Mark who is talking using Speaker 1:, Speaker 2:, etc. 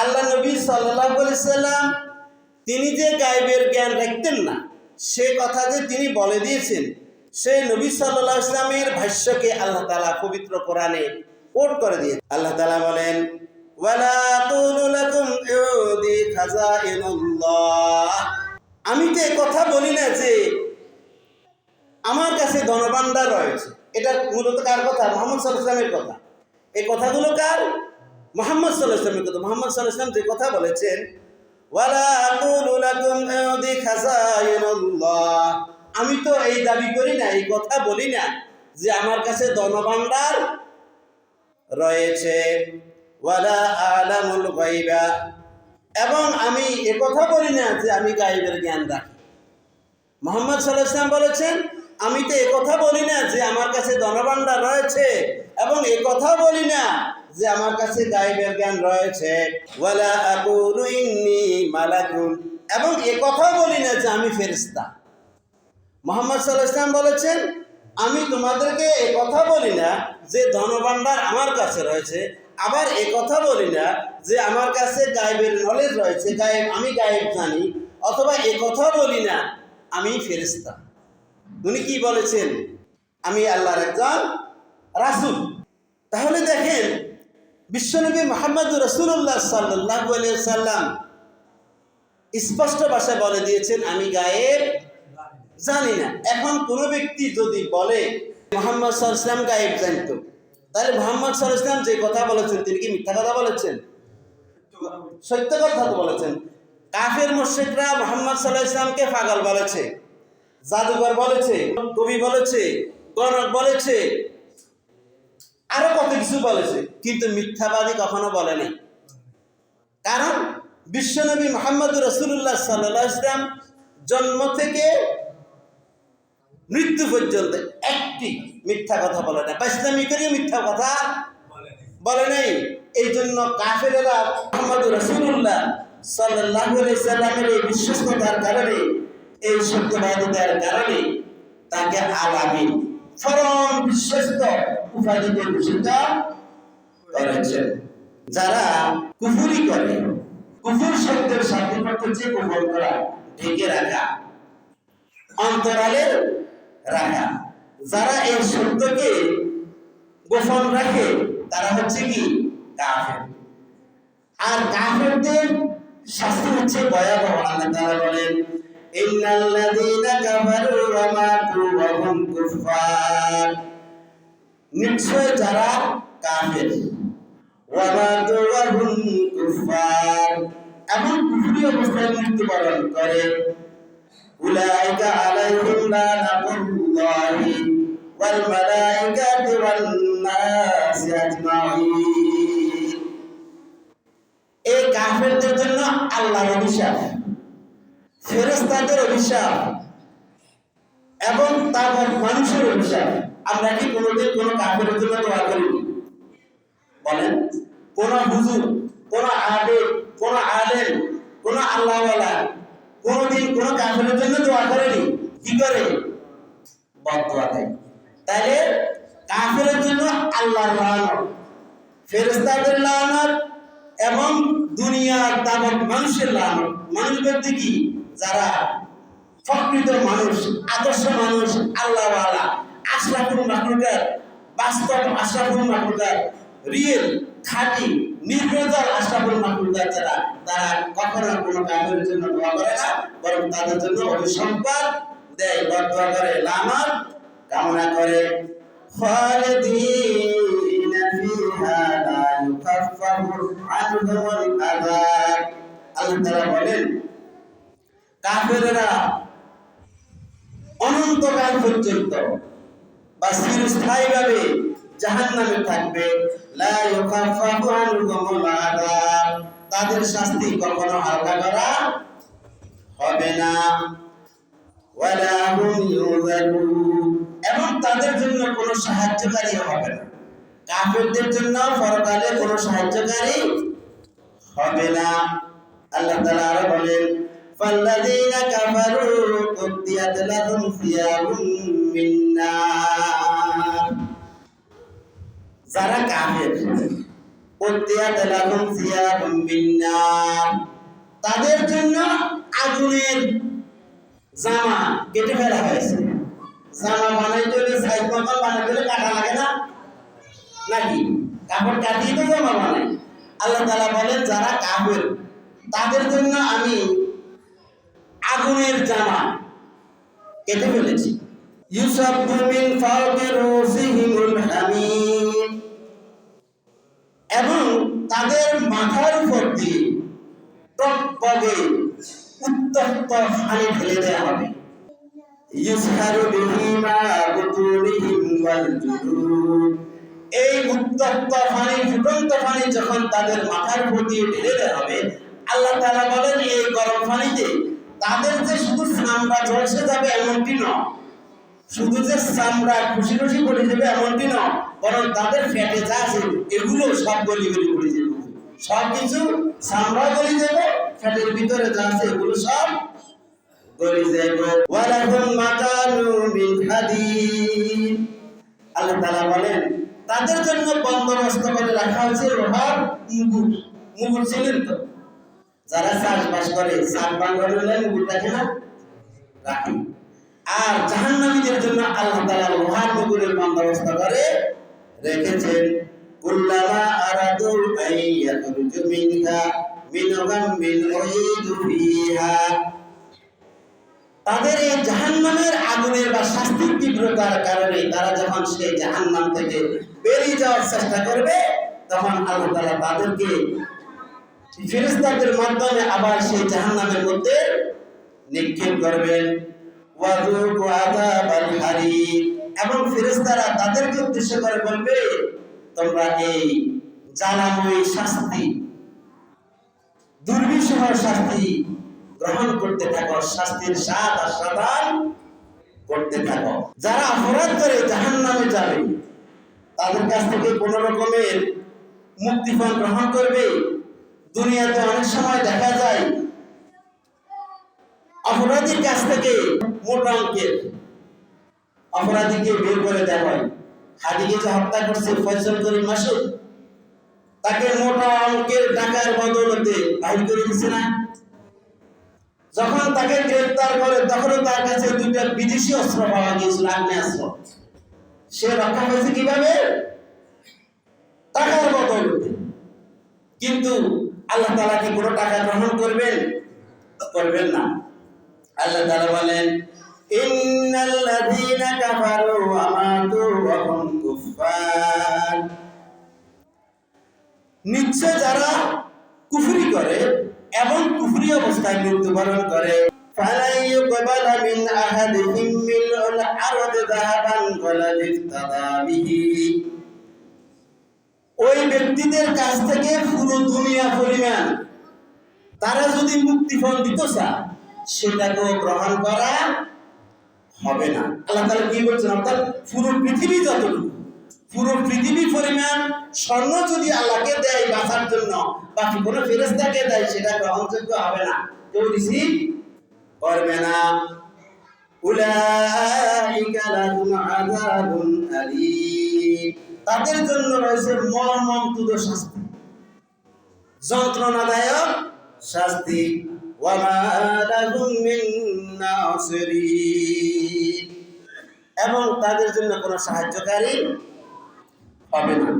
Speaker 1: আল্লাহ নবী সাল্লাহ সাল্লাম তিনি যে গায়েবের জ্ঞান রাখতেন না, সে কথা যে তিনি বলে দিয়েছেন, সে নবী সাল্লাহ ইসলামের ভাষ্যকে আল্লাহ তালা পবিত্র কোরআনে কোট করে দিয়ে আল্লাহ তালা বলেন আমি তো কথা বলি না যে আমার কাছে ধনভাণ্ডার রয়েছে। এটা মূলত কার কথা? মোহাম্মদ সাল্লাহ ইসলামের কথা। এই কথাগুলো কার? মোহাম্মদ সাল্লাহ ইসলামের কথা মোহাম্মদ সাল্লাহ ইসলাম যে কথা বলেছেন আমি তো এই দাবি করি না, এই কথা বলি না যে আমার কাছে ধনভাণ্ডার রয়েছে। এবং আমি এ কথা বলি না যে আমি গাইবের জ্ঞান রাখি। মোহাম্মদ সাল্লাহ ইসলাম বলেছেন, আমি তো এ কথা বলি না যে আমার কাছে ধনভাণ্ডার রয়েছে এবং এ কথা বলি না যে আমার কাছে গাইবের জ্ঞান রয়েছে, ওয়ালা আকুলু ইন্নি মালাকুন। এবং এ কথা বলি না যে আমি ফেরিস্তা মোহাম্মদ সাল্লাহ ইসলাম বলেছেন, আমি তোমাদেরকে এ কথা বলি না যে ধনভাণ্ডার আমার কাছে রয়েছে, আবার এ কথা বলি না যে আমার কাছে গায়েবের নলেজ রয়েছে, গায়েব আমি গায়েব জানি, অথবা এ কথা বলি না, আমি ফেরিস্তা উনি কি বলেছেন? আমি আল্লাহর একজন রাসুল। তাহলে দেখেন বিশ্বনবী মোহাম্মদ রসুল্লাহ সাল্লাহ সাল্লাম স্পষ্ট ভাষায় বলে দিয়েছেন, আমি গায়েব জানি না। এখন কোনো ব্যক্তি যদি বলে, মোহাম্মদ সাল্লাম গায়েব জানতো তাহলে মোহাম্মদ সাল্লাম যে কথা বলেছেন, তিনি কি মিথ্যা কথা বলেছেন? সত্য কথা তো বলেছেন। কাফের মুর্শিকরা মোহাম্মদ সাল্লাহ ইসলামকে বলেছে জাদুঘর বলেছে, কবি বলেছে, গণক বলেছে আরও কত কিছু বলেছে, কিন্তু মিথ্যাবাদী কখনো বলেনি। কারণ বিশ্বনবী মোহাম্মদ রসুল্লাহ সাল্লাহ ইসলাম জন্ম থেকে মৃত্যু পর্যন্ত একটি মিথ্যা কথা বলে না বা ইসলামিকেরই মিথ্যা কথা বলে নাই। এই জন্য কাফেরেরা মোহাম্মদ রসুল্লাহ সাল্লাহ সাল্লামের এই বিশ্বস্ততার কারণে, এই সত্যবাদিতার কারণে তাকে আলামিন ফরম বিশ্বস্ত উপাধিতে ভূষিত করেছেন। যারা কুফুরি করে, কুফুর শব্দের শাব্দিক অর্থ হচ্ছে কুফর করা ঢেকে রাখা অন্তরালে রাখা, যারা এই সত্যকে গোপন রাখে, তারা হচ্ছে কি? কাফের। আর কাফেরদের শাস্তি হচ্ছে ভয়াবহ আল্লাহ তাআলা বলেন, ইন্নাল্লাযীনা কাফারু ওয়া মাতু ওয়া হুম কুফার নিশ্চয় যারা কাফের। এমন কুফরি অবস্থায় মৃত্যুবরণ করে। উলাইকা আলাইহিম লানাতুল্লাহি ওয়াল নাসি এই কাফেরদের জন্য আল্লাহর অভিশাপ ফেরেস্তাদের অভিশাপ এবং তারপর মানুষের অভিশাপ। আমরা কি কোনোদিন কোনো কাফের জন্য দোয়া করিনি বলেন, কোন হুজুর, কোন আবেদ, কোন আলেম, কোন আল্লাহওয়ালা কোনোদিন কোন কাফের জন্য দোয়া করেনি? কি করে? বদোয়া দেয় তাহলে কাফের জন্য আল্লাহর লানত ফেরেস্তাদের লানত এবং দুনিয়ার তাবৎ মানুষের লানত। মানুষ বলতে কি? যারা প্রকৃত মানুষ, আদর্শ মানুষ, আল্লাহওয়ালা। আশরাফুল মাহমুদার বাস্তব আশরাফুল মাহমুদার রিয়েল খাঁটি নির্ভেজাল আশরাফুল মাহমুদার যারা তারা কখনো কোনো কাজের জন্য দোয়া করে না বরং তাদের জন্য অভিসম্পাদ দেয় বদয়া করে লামাত কামনা করে خالدين فيها لا يخفف عنهم العذاب আল্লাহ তাআলা বলেন কাফেররা অনন্তকাল পর্যন্ত বা চিরস্থায়ীভাবে জাহান নামে থাকবে লা ইউখাফাফু আনহুমুল আযাব তাদের শাস্তি কখনো হালকা করা হবে না ওয়ালা হুম ইউযালুন এবং তাদের জন্য কোনো সাহায্যকারী হবে না কাফেরদের জন্য পরকালে কোনো সাহায্যকারী হবে না আল্লাহ তাআলা আরো বলেন فالذين كفروا قطعت لهم ثياب من نار যারা কাফের قطعت لهم ثياب من نار তাদের জন্য আগুনের জামা কেটে ফেলা হয়েছে জামা বানাইতে হলে সাইজ মতন বানাইতে হলে কাটা লাগে না নাকি কাপড় কাটিয়ে তো জামা বানাই আল্লাহ তালা বলেন যারা কাপড় তাদের জন্য আমি আগুনের জামা কেটে ফেলেছি ইউসাব্বু মিন ফাওকি রুসিহিমুল হামিম। এবং তাদের মাথার উপর দিয়ে টকবগে উত্তপ্ত পানি ঢেলে দেওয়া হবে। ইউসহারু বিহি মা এই উত্তপ্ত পানি ফুটন্ত পানি যখন তাদের মাথার উপর ঢেলে দেওয়া হবে, আল্লাহ তাআলা বলেন, এই গরম পানিতে তাদের যে শুধু চামড়া ঝলসে যাবে এমনটি নয়। শুধু যে চামড়া খুশি খুশি করে যাবে এমনটি নয় বরং তাদের ফ্যাটে যা আছে, এগুলো সব গলি গলি করে যাবে সব কিছু চামড়া গলি যাবে ফ্যাটের ভিতরে যা আছে, এগুলো সব গলি যাবে ওয়ালাহুম মাকানু মিন হাদিদ আল্লাহ তাআলা বলেন, তাদের জন্য বন্দোবস্ত করে রাখা হয়েছে লোহার মুগুর। মুগুর ছিলেন তো? যারা চাষবাস করে, চাষ বাংলা মুগুর রাখে না রাখে। আর জাহান্নামীদের জন্য আল্লাহ তাআলা লোহার মুগুরের ব্যবস্থা করে রেখেছেন। কুল্লামা আরাদু আইয়াখরুজু মিনহা মিন গাম্মিন উইদু ফিহা। তাদের এই জাহান্নামের আগুনের বা শাস্তির তীব্রতার কারণে তারা যখন সেই জাহান্নাম থেকে বেরিয়ে যাওয়ার চেষ্টা করবে, তখন আল্লাহ তাআলা তাদেরকে ফেরেশতাদের মাধ্যমে আবার সেই জাহান্নামের মধ্যে নিক্ষেপ করবেন। ওয়াজুকু আযাবাল হারিক এবং ফেরেশতারা তাদেরকে উদ্দেশ্য করে বলবে, তোমরা এই জ্বালাময় শাস্তি, দুর্বিষহ শাস্তি গ্রহণ করতে থাকো, শাস্তির স্বাদ আর করতে থাকো। যারা অপরাধ করে জাহান্নামে যাবে, তাদের কাছ থেকে কোন রকমের মুক্তিপণ গ্রহণ করবে। দুনিয়াতে অনেক সময় দেখা যায় অপরাধীর কাছ থেকে মোটা অঙ্কের অপরাধীকে বের করে দেওয়া হয়। হাদিকে যে হত্যা করছে ফয়সল করিম মাসুদ তাকে মোটা অঙ্কের টাকার বদলতে বাহির করে দিচ্ছে না। যখন তাকে গ্রেফতার করে, তখনও তার কাছে দুইটা বিদেশি অস্ত্র পাওয়া গিয়েছিল আগ্নেয়াস্ত্র সে রক্ষা হয়েছে কীভাবে? টাকার বদলতে। কিন্তু আল্লাহ তাআলা কি কোনো টাকা গ্রহণ করবেন? করবেন না। আল্লাহ তাআলা বলেন ইন্নাল্লাযীনা কাফারু ওয়া মাতু ওয়া হুম কুফফার নিশ্চয় যারা কুফরি করে এবং কুফরি অবস্থায় মৃত্যুবরণ করে فلن يقبل من أحدهم ملء الأرض ذهبا ولا افتدى به ওই ব্যক্তিদের কাছ থেকে পুরো দুনিয়া পরিমাণ তারা যদি মুক্তিপণ দিত চায় সেটাকেও গ্রহণ করা হবে না। আল্লাহ তাআলা কি বলছেন? অর্থাৎ পুরো পৃথিবী যতটুকু, পুরো পৃথিবী পরিমাণ স্বর্ণ যদি আল্লাহকে দেয় বাঁচার জন্য, বাকি কোনো ফেরেস্তাকে দেয়, সেটা গ্রহণযোগ্য হবে না। কেউ রিসিভ করবে না। তাদের জন্য রয়েছে মর্মন্তুদ শাস্তি, যন্ত্রণাদায়ক শাস্তি। ওয়ামা লাহুম মিন এবং তাদের জন্য কোনো সাহায্যকারী হবে না।